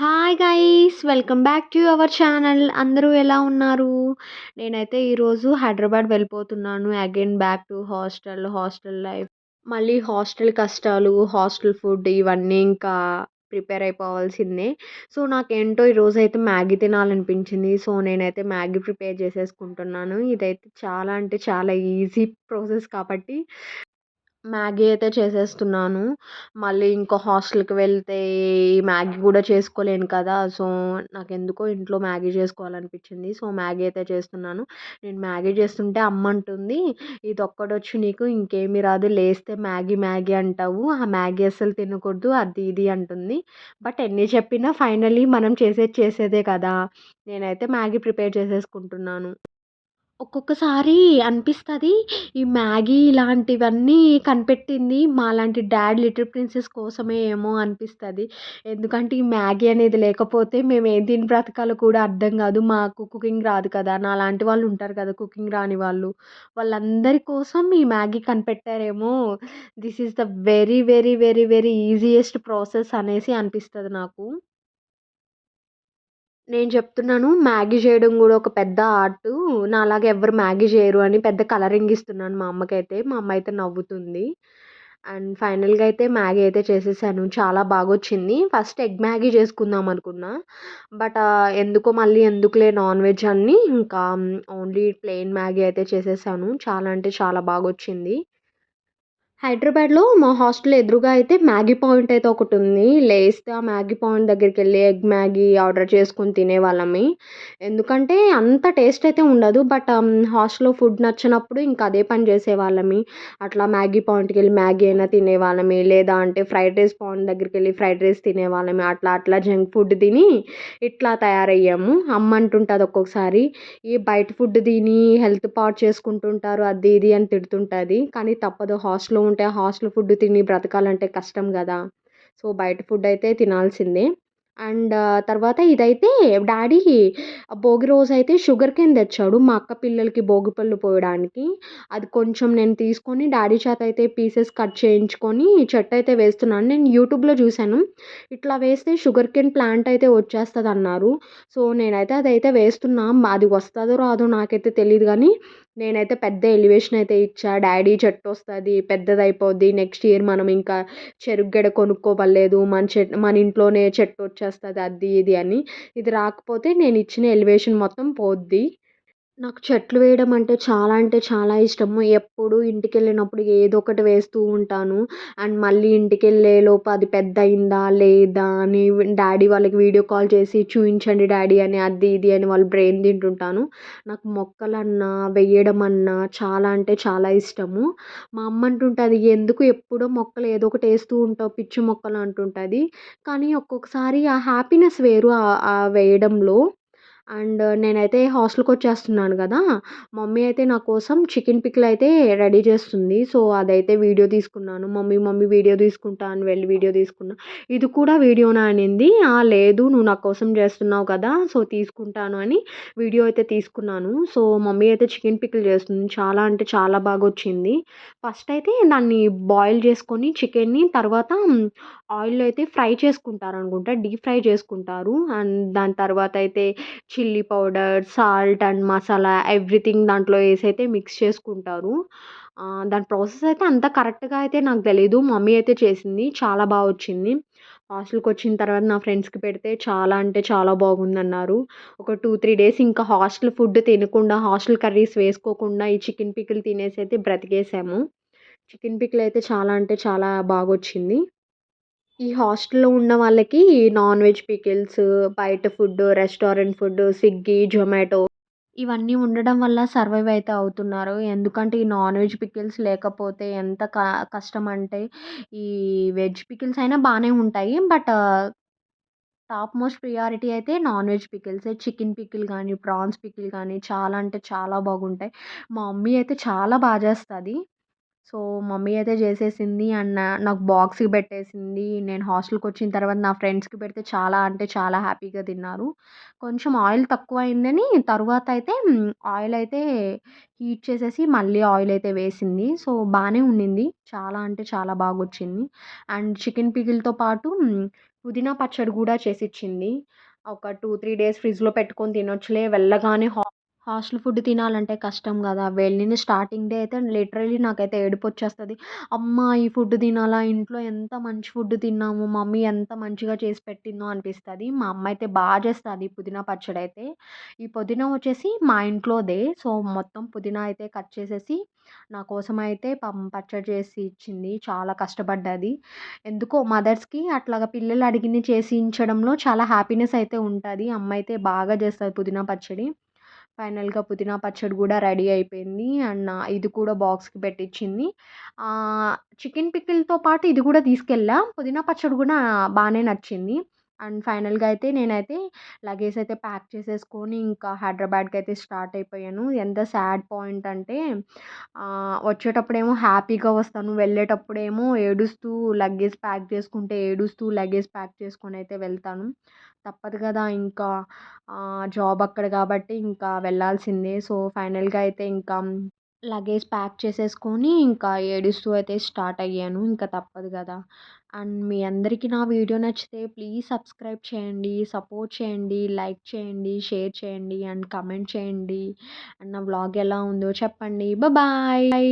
Hi guys welcome back to our channel అందరూ ఎలా ఉన్నారు? నేనైతే ఈరోజు హైదరాబాద్ వెళ్ళిపోతున్నాను. Again back to hostel hostel life మళ్ళీ హాస్టల్ కష్టాలు హాస్టల్ ఫుడ్ ఇవన్నీ ఇంకా ప్రిపేర్ అయిపోవాల్సిందే. సో నాకేంటో ఈరోజు అయితే మ్యాగీ తినాలనిపించింది. సో నేనైతే మ్యాగీ ప్రిపేర్ చేసేసుకుంటున్నాను. ఇదైతే చాలా అంటే చాలా ఈజీ ప్రాసెస్ కాబట్టి మ్యాగీ అయితే చేసేస్తున్నాను. మళ్ళీ ఇంకో హాస్టల్కి వెళ్తే ఈ మ్యాగీ కూడా చేసుకోలేను కదా సో నాకు ఎందుకో ఇంట్లో మ్యాగీ చేసుకోవాలనిపించింది. సో మ్యాగీ అయితే చేస్తున్నాను. నేను మ్యాగీ చేస్తుంటే అమ్మ అంటుంది ఇది ఒక్కడొచ్చు నీకు ఇంకేమీ రాదు లేస్తే మ్యాగీ మ్యాగీ అంటావు. ఆ మ్యాగీ అస్సలు తినకూడదు అది ఇది అంటుంది. బట్ ఎన్ని చెప్పినా ఫైనలీ మనం చేసేది చేసేదే కదా. నేనైతే మ్యాగీ ప్రిపేర్ చేసేసుకుంటున్నాను. ఒక్కొక్కసారి అనిపిస్తుంది ఈ మ్యాగీ ఇలాంటివన్నీ కనిపెట్టింది మాలాంటి డాడ్ లిటిల్ ప్రిన్సెస్ కోసమే ఏమో అనిపిస్తుంది. ఎందుకంటే ఈ మ్యాగీ అనేది లేకపోతే మేము ఏం తిని బ్రతకాలో కూడా అర్థం కాదు. మాకు కుకింగ్ రాదు కదా నాలాంటి వాళ్ళు ఉంటారు కదా కుకింగ్ రాని వాళ్ళు. వాళ్ళందరి కోసం ఈ Maggi కనిపెట్టారేమో. This is the very very very very easiest process అనేసి అనిపిస్తుంది నాకు. నేను చెప్తున్నాను మ్యాగీ చేయడం కూడా ఒక పెద్ద ఆర్ట్. నాలాగా ఎవరు మ్యాగీ చేయరు అని పెద్ద కలరింగ్ ఇస్తున్నాను మా అమ్మకైతే. మా అమ్మ అయితే నవ్వుతుంది. అండ్ ఫైనల్గా అయితే మ్యాగీ అయితే చేసేసాను. చాలా బాగా వచ్చింది ఫస్ట్ ఎగ్ మ్యాగీ చేసుకుందాం అనుకున్నా. బట్ ఎందుకో మళ్ళీ ఎందుకులే నాన్ వెజ్ అన్ని. ఇంకా ఓన్లీ ప్లెయిన్ మ్యాగీ అయితే చేసేసాను. చాలా అంటే చాలా బాగా వచ్చింది హైదరాబాద్లో మా హాస్టల్ ఎదురుగా అయితే మ్యాగీ పాయింట్ అయితే ఒకటి ఉంది. లేస్తే ఆ మ్యాగీ పాయింట్ దగ్గరికి వెళ్ళి ఎగ్ మ్యాగీ ఆర్డర్ చేసుకొని తినేవాళ్ళమే ఎందుకంటే అంత టేస్ట్ అయితే ఉండదు. బట్ హాస్టల్లో ఫుడ్ నచ్చినప్పుడు ఇంకా అదే పని చేసేవాళ్ళమి అట్లా మ్యాగీ పాయింట్కి వెళ్ళి మ్యాగీ అయినా తినేవాళ్ళమి లేదా అంటే ఫ్రైడ్ రైస్ పాయింట్ దగ్గరికి వెళ్ళి ఫ్రైడ్ రైస్ తినేవాళ్ళమి అట్లా అట్లా జంక్ ఫుడ్ తిని ఇట్లా తయారయ్యాము. అమ్మ అంటుంటుంది ఒక్కొక్కసారి ఈ బయట ఫుడ్ తిని హెల్త్ పాడు చేసుకుంటుంటారు అది ఇది అని తిడుతుంటుంది. కానీ తప్పదు హాస్టల్లో ఉంటే హాస్టల్ ఫుడ్ తిని బ్రతకాలంటే కష్టం కదా. సో బయట ఫుడ్ అయితే తినాల్సిందే. అండ్ తర్వాత ఇదైతే డాడీ భోగి రోజు అయితే షుగర్ కేన్ తెచ్చాడు మా అక్క పిల్లలకి భోగి పళ్ళు పోయడానికి. అది కొంచెం నేను తీసుకొని డాడీ చేత అయితే పీసెస్ కట్ చేయించుకొని చెట్టు అయితే వేస్తున్నాను. నేను యూట్యూబ్లో చూశాను. ఇట్లా వేస్తే షుగర్ కేన్ ప్లాంట్ అయితే వచ్చేస్తుంది అన్నారు సో నేనైతే అదైతే వేస్తున్నా. అది వస్తుందో రాదో నాకైతే తెలియదు కానీ నేనైతే పెద్ద ఎలివేషన్ అయితే ఇచ్చా. డాడీ చెట్టు వస్తుంది పెద్దది అయిపోద్ది నెక్స్ట్ ఇయర్ మనం ఇంకా చెరుగ్గడ కొనుక్కోవలేదు మన చెట్ మన ఇంట్లోనే చెట్టు వచ్చేస్తుంది అది ఇది అని. ఇది రాకపోతే నేను ఇచ్చిన ఎలివేషన్ మొత్తం పోద్ది. నాకు చెట్లు వేయడం అంటే చాలా అంటే చాలా ఇష్టము. ఎప్పుడు ఇంటికి వెళ్ళినప్పుడు ఏదో ఒకటి వేస్తూ ఉంటాను. అండ్ మళ్ళీ ఇంటికి వెళ్ళేలోపు అది పెద్ద అయిందా లేదా అని డాడీ వాళ్ళకి వీడియో కాల్ చేసి చూపించండి డాడీ అని అది ఇది అని వాళ్ళు బ్రెయిన్ తింటుంటాను. నాకు మొక్కలన్నా వేయడం అన్నా చాలా అంటే చాలా ఇష్టము. మా అమ్మ అంటుంటుంది ఎందుకు ఎప్పుడో మొక్కలు ఏదో ఒకటి వేస్తూ ఉంటావు పిచ్చి మొక్కలు అంటుంటుంది. కానీ ఒక్కొక్కసారి ఆ హ్యాపీనెస్ వేరు ఆ వేయడంలో. అండ్ నేనైతే హాస్టల్కి వచ్చేస్తున్నాను కదా మమ్మీ అయితే నా కోసం చికెన్ పిక్లు అయితే రెడీ చేస్తుంది. సో అదైతే వీడియో తీసుకున్నాను. మమ్మీ మమ్మీ వీడియో తీసుకుంటా అని వెళ్ళి వీడియో తీసుకున్నా. ఇది కూడా వీడియోనా అనింది. లేదు నువ్వు నా కోసం చేస్తున్నావు కదా సో తీసుకుంటాను అని వీడియో అయితే తీసుకున్నాను. సో మమ్మీ అయితే చికెన్ పిక్లు చేస్తుంది. చాలా అంటే చాలా బాగా వచ్చింది. ఫస్ట్ అయితే దాన్ని బాయిల్ చేసుకొని చికెన్ని తర్వాత ఆయిల్లో అయితే ఫ్రై చేసుకుంటారు అనుకుంటా. డీప్ ఫ్రై చేసుకుంటారు. అండ్ దాని తర్వాత అయితే chilli powder salt and masala everything దాంట్లో వేసి అయితే మిక్స్ చేసుకుంటారు. దాని ప్రాసెస్ అయితే అంత కరెక్ట్గా అయితే నాకు తెలీదు. మమ్మీ అయితే చేసింది. చాలా బాగా వచ్చింది. హాస్టల్కి వచ్చిన తర్వాత నా ఫ్రెండ్స్కి పెడితే చాలా అంటే చాలా బాగుందన్నారు. ఒక టూ త్రీ డేస్ ఇంకా హాస్టల్ ఫుడ్ తినకుండా హాస్టల్ కర్రీస్ వేసుకోకుండా ఈ చికెన్ పికిల్ తినేసి అయితే బ్రతికేసాము. చికెన్ పికిల్ అయితే చాలా అంటే చాలా బాగా వచ్చింది ఈ హాస్టల్లో ఉన్న వాళ్ళకి నాన్ వెజ్ పికిల్స్ బయట food restaurant food Swiggy Zomato ఇవన్నీ ఉండడం వల్ల సర్వైవ్ అయితే అవుతున్నారు. ఎందుకంటే ఈ నాన్ వెజ్ పికిల్స్ లేకపోతే ఎంత క కష్టం అంటే ఈ వెజ్ పికిల్స్ అయినా బాగానే ఉంటాయి. బట్ టాప్ మోస్ట్ ప్రియారిటీ అయితే నాన్ వెజ్ పికిల్సే. చికెన్ పికిల్ కానీ ప్రాన్స్ పికిల్ కానీ చాలా అంటే చాలా బాగుంటాయి. మా మమ్మీ అయితే చాలా బాగా చేస్తుంది. సో మమ్మీ అయితే చేసేసింది అండ్ నాకు బాక్స్కి పెట్టేసింది. నేను హాస్టల్కి వచ్చిన తర్వాత నా ఫ్రెండ్స్కి పెడితే చాలా అంటే చాలా హ్యాపీగా తిన్నారు. కొంచెం ఆయిల్ తక్కువ అయిందని తర్వాత అయితే ఆయిల్ అయితే హీట్ చేసేసి మళ్ళీ ఆయిల్ అయితే వేసింది. సో బాగానే ఉండింది. చాలా అంటే చాలా బాగా వచ్చింది అండ్ చికెన్ పిగిల్తో పాటు పుదీనా పచ్చడి కూడా చేసిచ్చింది. ఒక టూ త్రీ డేస్ ఫ్రిడ్జ్లో పెట్టుకొని తినొచ్చులే. వెళ్ళగానే హా హాస్టల్ ఫుడ్ తినాలంటే కష్టం కదా! వెళ్ళిన స్టార్టింగ్ డే అయితే లిటరలీ నాకైతే ఏడుపు వచ్చేస్తుంది అమ్మ! ఈ ఫుడ్ తినాలా? ఇంట్లో ఎంత మంచి ఫుడ్ తిన్నాము? మమ్మీ ఎంత మంచిగా చేసి పెట్టిందో అనిపిస్తుంది. మా అమ్మ అయితే బాగా చేస్తుంది పుదీనా పచ్చడి అయితే. ఈ పుదీనా వచ్చేసి మా ఇంట్లోదే. సో మొత్తం పుదీనా అయితే కట్ చేసేసి నా కోసం అయితే పం పచ్చడి చేసి ఇచ్చింది. చాలా కష్టపడ్డది. ఎందుకో మదర్స్కి అట్లాగా పిల్లలు అడిగింది చేసి ఇచ్చడంలో చాలా హ్యాపీనెస్ అయితే ఉంటుంది. అమ్మ అయితే బాగా చేస్తుంది పుదీనా పచ్చడి. ఫైనల్గా పుదీనా పచ్చడి కూడా రెడీ అయిపోయింది. అండ్ ఇది కూడా బాక్స్కి పెట్టించింది చికెన్ పిక్కిల్తో పాటు ఇది కూడా తీసుకెళ్ళా. పుదీనా పచ్చడి కూడా బాగానే నచ్చింది. అండ్ ఫైనల్గా అయితే నేనైతే లగేజ్ అయితే ప్యాక్ చేసేసుకొని ఇంకా హైదరాబాద్కి అయితే స్టార్ట్ అయిపోయాను. ఎంత సాడ్ పాయింట్ అంటే వచ్చేటప్పుడేమో హ్యాపీగా వస్తాను. వెళ్ళేటప్పుడేమో ఏడుస్తూ లగేజ్ ప్యాక్ చేసుకుంటే ఏడుస్తూ లగేజ్ ప్యాక్ చేసుకొని అయితే వెళ్తాను. తప్పదు కదా ఇంకా జాబ్ అక్కడ కాబట్టి ఇంకా వెళ్ళాల్సిందే. సో ఫైనల్గా అయితే ఇంకా లగేజ్ ప్యాక్ చేసేసుకొని ఇంకా ఏడుస్తూ అయితే స్టార్ట్ అయ్యాను. ఇంకా తప్పదు కదా. అండ్ మీ అందరికీ నా వీడియో నచ్చితే ప్లీజ్ సబ్స్క్రైబ్ చేయండి సపోర్ట్ చేయండి లైక్ చేయండి షేర్ చేయండి అండ్ కమెంట్ చేయండి. అండ్ నా వ్లాగ్ ఎలా ఉందో చెప్పండి. బాయ్